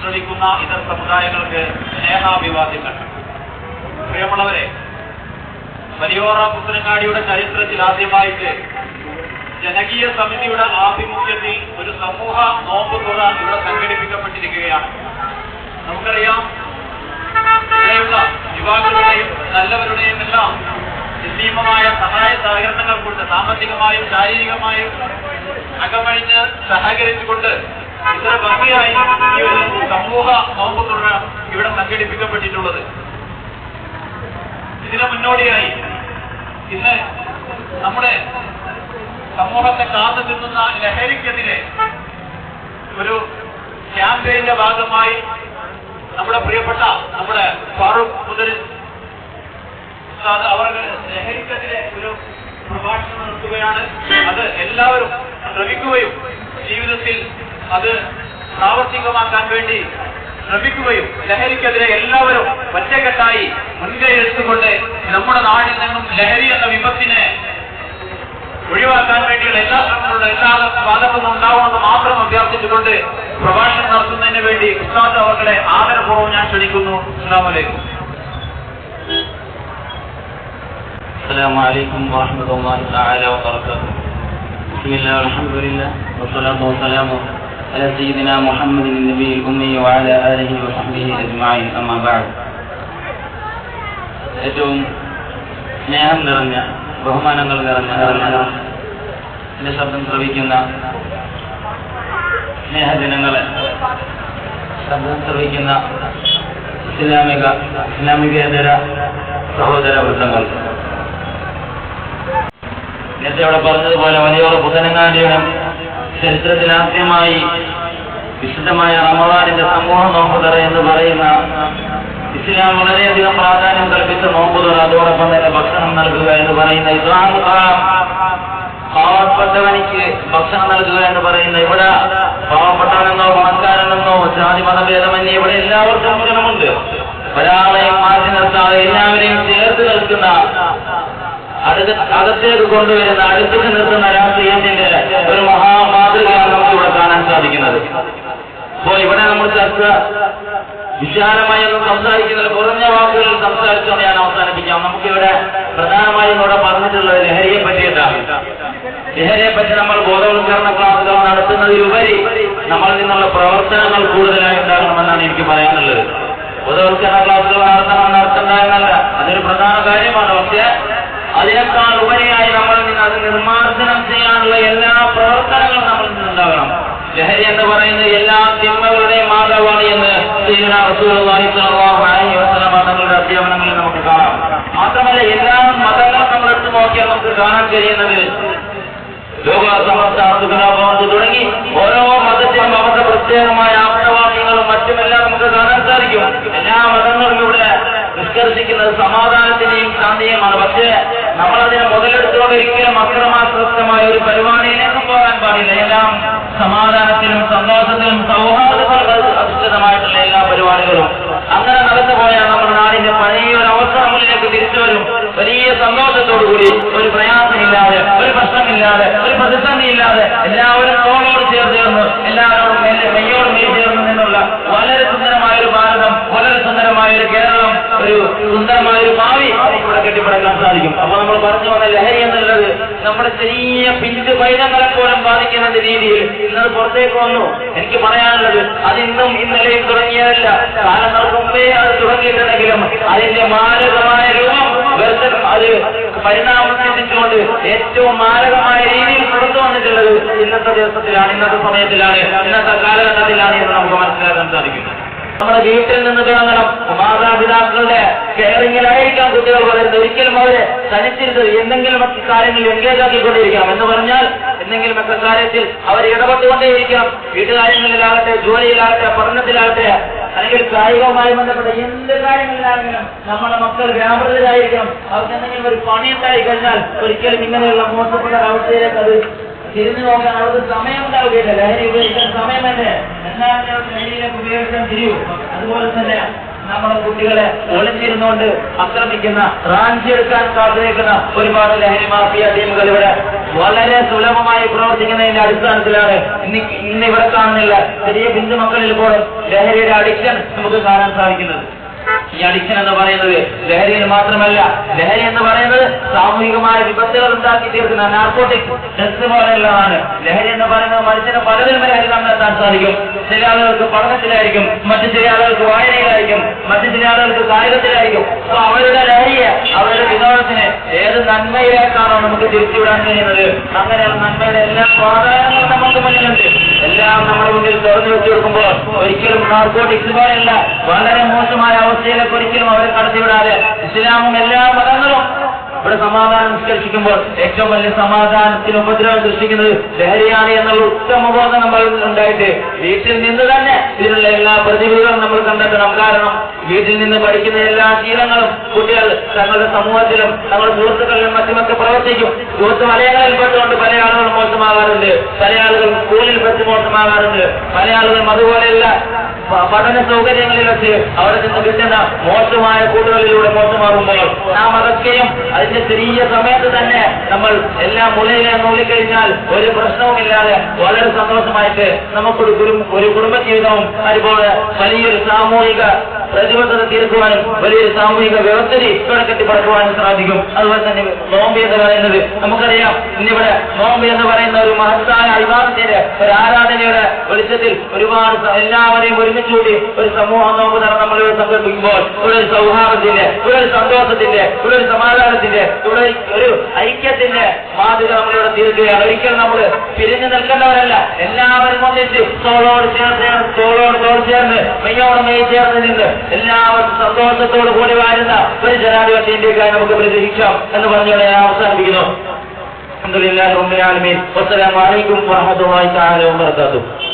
ശ്രമിക്കുന്ന ഇതര സമുദായങ്ങൾക്ക് സ്നേഹാഭിവാദ്യങ്ങൾ. പ്രിയമുള്ളവരെ വലിയോറ പുത്തനങ്ങാടിയുടെ ചരിത്രത്തിൽ ആദ്യമായിട്ട് ജനകീയ സമിതിയുടെ ആഭിമുഖ്യത്തിൽ ഒരു സമൂഹ നോമ്പ് തുറ ഇവിടെ സംഘടിപ്പിക്കപ്പെട്ടിരിക്കുകയാണ്. നമുക്കറിയാം ഇവിടെയുള്ള യുവാക്കളുടെയും നല്ലവരുടെയും എല്ലാം നിസ്സീമമായ സഹായ സഹകരണങ്ങൾ കൊണ്ട് സാമ്പത്തികമായും ശാരീരികമായും അകമഴിഞ്ഞ് സഹകരിച്ചുകൊണ്ട് ഇത്ര ഭംഗിയായി ഈ ഒരു സമൂഹ നോമ്പ് തുറ ഇവിടെ സംഘടിപ്പിക്കപ്പെട്ടിട്ടുള്ളത്. ഇതിന് മുന്നോടിയായി ഇന്ന് നമ്മുടെ സമൂഹത്തെ കാത്തു നിൽക്കുന്ന ലഹരിക്കെതിരെ ഒരു ക്യാമ്പയിന്റെ ഭാഗമായി നമ്മുടെ പ്രിയപ്പെട്ട നമ്മുടെ ഫാറൂഖ് മുതൽ അവർ ലഹരിക്കെതിരെ ഒരു പ്രഭാഷണം നടത്തുകയാണ്. അത് എല്ലാവരും ശ്രമിക്കുകയും ജീവിതത്തിൽ അത് പ്രാവർത്തികമാക്കാൻ വേണ്ടി ശ്രമിക്കുകയും ലഹരിക്കെതിരെ എല്ലാവരും ഒറ്റക്കെട്ടായി മുൻകൈ എടുത്തുകൊണ്ട് നമ്മുടെ നാടിൽ നിന്നും ലഹരി എന്ന വിപത്തിനെ ഒഴിവാക്കാൻ വേണ്ടിയുള്ള എല്ലാ ശ്രമങ്ങളും എല്ലാ ഭാഗത്തും ഉണ്ടാവണമെന്ന് മാത്രം അഭ്യർത്ഥിച്ചുകൊണ്ട് പ്രഭാഷണം നടത്തുന്നതിന് വേണ്ടി ഉസ്താദ് അവരുടെ ആദരപൂർവ്വം ഞാൻ ക്ഷണിക്കുന്നു അസ്സാം വലൈക്കും السلام عليكم ورحمة الله تعالى وبركاته بسم الله والحمد لله والصلاة والسلام على سيدنا محمد النبي الأمي وعلى آله وصحبه أجمعين أما بعد ഏറ്റവും സ്നേഹം നിറഞ്ഞ ബഹുമാനങ്ങൾ നിറഞ്ഞ നിറഞ്ഞ എന്റെ ശബ്ദം ശ്രവിക്കുന്ന സ്നേഹജനങ്ങളെ ശബ്ദം ശ്രവിക്കുന്ന ഇസ്ലാമിക ഇസ്ലാമികേതര സഹോദര വൃത്തങ്ങൾ നേരത്തെ അവിടെ പറഞ്ഞതുപോലെ വലിയോറ ബുധനങ്ങാടിയുടെ ചരിത്രത്തിൽ ആദ്യമായി വിശുദ്ധമായ റമദാനിന്റെ സമൂഹ നോമ്പുതറ എന്ന് പറയുന്ന ഇസ്ലാം വളരെയധികം പ്രാധാന്യം കൽപ്പിച്ച നോമ്പുതറ അതോടൊപ്പം തന്നെ ഭക്ഷണം നൽകുക എന്ന് പറയുന്ന ഇസ്ലാം പാവപ്പെട്ടവനിക്ക് ഭക്ഷണം നൽകുക എന്ന് പറയുന്ന ഇവിടെ പാവപ്പെട്ടവനെന്നോ പണക്കാരനെന്നോ ജാതി മതഭേദമന്യേ ഇവിടെ എല്ലാവർക്കും ഭക്ഷണമുണ്ട് ഒരാളെയും മാറ്റി നിർത്താതെ എല്ലാവരെയും ചേർത്ത് നിൽക്കുന്ന അടുത്ത അകത്തേക്ക് കൊണ്ടുവരുന്ന അടുത്തേക്ക് നിർത്തുന്ന രാഷ്ട്രീയത്തിന്റെ ഒരു മഹാമാതൃകയാണ് നമുക്ക് ഇവിടെ കാണാൻ സാധിക്കുന്നത് അപ്പോ ചർച്ച വിശാലമായി ഒന്നും സംസാരിക്കുന്നത് കുറഞ്ഞ വാക്കുകളിൽ സംസാരിച്ചുകൊണ്ട് ഞാൻ അവസാനിപ്പിക്കാം. നമുക്കിവിടെ പ്രധാനമായും ഇവിടെ പറഞ്ഞിട്ടുള്ളത് ലഹരിയെ പറ്റിയിട്ടാണ്. ലഹരിയെ പറ്റി നമ്മൾ ബോധവൽക്കരണ ക്ലാസുകൾ നടത്തുന്നതിലുപരി നമ്മൾ നിന്നുള്ള പ്രവർത്തനങ്ങൾ കൂടുതലായി ഉണ്ടാകണമെന്നാണ് എനിക്ക് പറയാനുള്ളത്. ബോധവൽക്കരണ ക്ലാസുകൾ നടത്തണം നടത്തണ്ട അതൊരു പ്രധാന കാര്യമാണ്. പക്ഷേ അതിനേക്കാൾ ഉപരിയായി നമ്മൾ നിന്ന് അത് നിർമ്മാർജനം ചെയ്യാനുള്ള എല്ലാ പ്രവർത്തനങ്ങളും നമ്മൾ നിന്നുണ്ടാകണം. ലഹരി എന്ന് പറയുന്നത് എല്ലാ തിന്മകളുടെയും മാതാവാണ് എന്ന് തങ്ങളുടെ അധ്യാപനങ്ങളിൽ നമുക്ക് കാണാം. മാത്രമല്ല എല്ലാ മതങ്ങളും നമ്മൾ എടുത്തു നോക്കിയാൽ നമുക്ക് കാണാൻ കഴിയുന്നത് ലോക സമസ്ത സുഖലാഭവന്ത് തുടങ്ങി ഓരോ മതത്തിനും അവരുടെ പ്രത്യേകമായ ആപ്തവാക്യങ്ങളും മറ്റുമെല്ലാം നമുക്ക് കാണാൻ സാധിക്കും. എല്ലാ മതങ്ങളും ഇവിടെ നിഷ്കർഷിക്കുന്നത് സമാധാനത്തിന്റെയും ശാന്തിയുമാണ്. പക്ഷേ നമ്മളതിനെ മുതലെടുത്തുകൊണ്ട് ഒരിക്കലും അക്രമാസക്തമായ ഒരു പരിപാടിയിലേക്കും പോകാൻ പാടില്ല. എല്ലാം സമാധാനത്തിലും സന്തോഷത്തിലും സൗഹാർദ്ദമായിട്ടുള്ള എല്ലാ പരിപാടികളും. അങ്ങനെ നടന്നു പോയാൽ നമ്മുടെ നാടിന്റെ പഴയ ഒരു അവസ്ഥ നമ്മളിലേക്ക് തിരിച്ചു വരും. വലിയ സന്തോഷത്തോടുകൂടി ഒരു പ്രയാസമില്ലാതെ ഒരു പ്രശ്നമില്ലാതെ ഒരു പ്രതിസന്ധി ഇല്ലാതെ എല്ലാവരും തോളോട് ചേർന്ന് എല്ലാവരും മെയ്യോട് മെയ് ചേർന്ന് നിന്നുള്ള വളരെ സുന്ദരമായ ഒരു ഭാരതം വളരെ സുന്ദരമായ ഒരു കേരളം ഒരു സുന്ദരമായ ഒരു ഭാവി ഇവിടെ കെട്ടിപ്പടക്കാൻ സാധിക്കും. അപ്പൊ നമ്മൾ പറഞ്ഞു വന്ന ലഹരി എന്നുള്ളത് നമ്മുടെ ചെറിയ പിഞ്ച് പൈതങ്ങളെ പോലും ബാധിക്കുന്ന രീതിയിൽ ഇന്നത് പുറത്തേക്ക് വന്നു. എനിക്ക് പറയാനുള്ളത് അത് ഇന്നും ഇന്നലെയും തുടങ്ങിയതല്ല. കാലങ്ങൾക്ക് മുമ്പേ അത് തുടങ്ങിയിട്ടുണ്ടെങ്കിലും അതിന്റെ മാരകമായ രൂപം വെറുതെ അത് പരിണാമം ചിന്തിച്ചുകൊണ്ട് ഏറ്റവും മാരകമായ രീതിയിൽ പുറത്തു വന്നിട്ടുള്ളത് ഇന്നത്തെ ദിവസത്തിലാണ് ഇന്നത്തെ സമയത്തിലാണ് ഇന്നത്തെ കാലഘട്ടത്തിലാണ് എന്ന് നമുക്ക് മനസ്സിലാക്കാൻ സാധിക്കും. നമ്മുടെ വീട്ടിൽ നിന്ന് തുടങ്ങണം. മാതാപിതാക്കളുടെ കെയറിങ്ങിലായിരിക്കാം കുട്ടികൾ വളരുന്നത്. ഒരിക്കലും അവരെ തനിച്ചിരുന്നത് എന്തെങ്കിലും ഒക്കെ കാര്യങ്ങളിൽ എൻഗേജ് ആക്കിക്കൊണ്ടിരിക്കണം എന്ന് പറഞ്ഞാൽ എന്തെങ്കിലും ഒക്കെ കാര്യത്തിൽ അവർ ഇടപെട്ടുകൊണ്ടേയിരിക്കണം. വീട്ടുകാര്യങ്ങളിലാകട്ടെ ജോലിയിലാകട്ടെ പഠനത്തിലാകട്ടെ അല്ലെങ്കിൽ കായികവുമായി ബന്ധപ്പെട്ട എന്ത് കാര്യങ്ങളിലാണെങ്കിലും നമ്മുടെ മക്കൾ വ്യാപൃതരായിരിക്കണം. അവർക്ക് എന്തെങ്കിലും ഒരു പണിയുണ്ടായി കഴിഞ്ഞാൽ ഒരിക്കലും ഇങ്ങനെയുള്ള മോശപ്പെട്ട അവസ്ഥയിലേക്ക് അത് തിരിഞ്ഞു നോക്കാൻ അവർക്ക് സമയം ഉണ്ടാവുകയില്ല. ലഹരി ഉപയോഗിക്കാൻ സമയം തന്നെ. എന്നാലും ലഹരിയിലേക്ക് ഉപയോഗിക്കാൻ തിരിയൂ. അതുപോലെ തന്നെ നമ്മുടെ കുട്ടികളെ ഒളിച്ചിരുന്നുകൊണ്ട് ആക്രമിക്കുന്ന റാഞ്ചിയെടുക്കാൻ കാത്തിരിക്കുന്ന ഒരുപാട് ലഹരി മാഫിയ ടീമുകൾ ഇവിടെ വളരെ സുലഭമായി പ്രവർത്തിക്കുന്നതിന്റെ അടിസ്ഥാനത്തിലാണ് ഇന്ന് ഇന്ന് ഇവിടെ കാണുന്നില്ല. ചെറിയ ബിന്ദു മക്കളിൽ പോലും ലഹരിയുടെ അഡിക്ഷൻ നമുക്ക് കാണാൻ സാധിക്കുന്നത്. ഈ അഡിക്ഷൻ എന്ന് പറയുന്നത് ലഹരിയിൽ മാത്രമല്ല. ലഹരി എന്ന് പറയുന്നത് സാമൂഹികമായ വിപത്തുകൾ ഉണ്ടാക്കി തീർക്കുന്ന നാർക്കോട്ടിക് ഡ്രഗ്സ് പോലെയുള്ളതാണ്. ലഹരി എന്ന് പറയുന്നത് മനുഷ്യന് പലതിലും ലഹരി കണ്ടെത്താൻ സാധിക്കും. ചില ആളുകൾക്ക് പഠനത്തിലായിരിക്കും മറ്റു ചില ആളുകൾക്ക് വായനയിലായിരിക്കും മറ്റു ചില ആളുകൾക്ക് കായികത്തിലായിരിക്കും. അപ്പൊ അവരുടെ ലഹരിയെ അവരുടെ വിനോദത്തിന് ഏത് നന്മയിലേക്കാണോ നമുക്ക് തിരിച്ചുവിടാൻ കഴിയുന്നത്. അങ്ങനെ നന്മയുടെ എല്ലാ സ്വാധാനങ്ങളും നമുക്ക് മുന്നിലുണ്ട്. എല്ലാം നമ്മുടെ മുന്നിൽ തുറന്നു വെച്ചു കൊടുക്കുമ്പോൾ ഒരിക്കലും നാർക്കോട്ടിക്സ് പോലെയല്ല വളരെ മോശമായ അവസ്ഥയിലേക്ക് ഒരിക്കലും അവരെ കടത്തിവിടാതെ. ഇസ്ലാമും എല്ലാ ഇവിടെ സമാധാനം നിഷ്കർഷിക്കുമ്പോൾ ഏറ്റവും വലിയ സമാധാനത്തിന് ഉപദ്രവം സൃഷ്ടിക്കുന്നത് ലഹരിയാണ് എന്നുള്ള ഉത്തമ ബോധം നമ്മൾ ഉണ്ടായിട്ട് വീട്ടിൽ നിന്ന് തന്നെ ഇതിനുള്ള എല്ലാ പ്രതിവിധികളും നമ്മൾ കണ്ടെത്തണം. കാരണം വീട്ടിൽ നിന്ന് പഠിക്കുന്ന എല്ലാ ശീലങ്ങളും കുട്ടികൾ തങ്ങളുടെ സമൂഹത്തിലും തങ്ങളുടെ സുഹൃത്തുക്കളിലും മറ്റുമൊക്കെ പ്രവർത്തിക്കും. സുഹൃത്ത് വലയങ്ങളിൽ പെട്ടുകൊണ്ട് പല ആളുകളും മോശമാകാറുണ്ട്. പല ആളുകൾ സ്കൂളിൽ വെച്ച് മോശമാകാറുണ്ട്. പല ആളുകളും അതുപോലെയുള്ള പഠന സൗകര്യങ്ങളിൽ വെച്ച് അവിടെ നിന്ന് കിട്ടുന്ന മോശമായ കൂട്ടുകളിലൂടെ മോശമാകുമ്പോൾ നാം അതൊക്കെയും അതിന്റെ ചെറിയ സമയത്ത് തന്നെ നമ്മൾ എല്ലാ മുളയിലെ നോക്കിക്കഴിഞ്ഞാൽ ഒരു പ്രശ്നവുമില്ലാതെ വളരെ സന്തോഷമായിട്ട് നമുക്കൊരു ഒരു കുടുംബജീവിതവും അതുപോലെ വലിയൊരു സാമൂഹിക പ്രതിബദ്ധത തീർക്കുവാനും വലിയൊരു സാമൂഹിക വ്യവസ്ഥയിൽ ഇവിടെ പറക്കുവാനും സാധിക്കും. അതുപോലെ തന്നെ നോമ്പ് എന്ന് പറയുന്നത് നമുക്കറിയാം. ഇന്നിവിടെ നോമ്പ് എന്ന് പറയുന്ന ഒരു മഹത്തായ അഭിമാനത്തിന്റെ ഒരു ആരാധനയുടെ വെളിച്ചത്തിൽ ഒരുപാട് എല്ലാവരെയും ഒരുമിച്ച് കൂടി ഒരു സമൂഹ നോമ്പ് തറ നമ്മളിവിടെ സംഘടിപ്പിക്കുമ്പോൾ ഇവിടെ ഒരു സൗഹാർദ്ദത്തിന്റെ ഇവിടെ ഒരു സന്തോഷത്തിന്റെ ഇവിടെ ഒരു സമാധാനത്തിന്റെ ഇവിടെ ഒരു ഐക്യത്തിന്റെ മാതൃക നമ്മളിവിടെ തീർക്കുകയാണ്. ഒരിക്കലും നമ്മൾ പിരിഞ്ഞു നിൽക്കേണ്ടവരല്ല. എല്ലാവരും ഒന്നിച്ച് തോളോട് ചേർന്ന് തോളോട് തോട് ചേർന്ന് മെയ്യോട് മെയ് ചേർന്ന് നിന്ന് എല്ലാവർക്കും സന്തോഷത്തോട് കൂടി വാരുന്ന ഒരു ജനാധിപത്യ ഇന്ത്യക്കാരെ നമുക്ക് പ്രതീക്ഷിക്കാം എന്ന് പറഞ്ഞുകൊണ്ട് ഞാൻ അവസാനിപ്പിക്കുന്നു. അലഹമുല്ലാ റബ്ബിൽ ആലമീൻ. വബറകാതുഹു.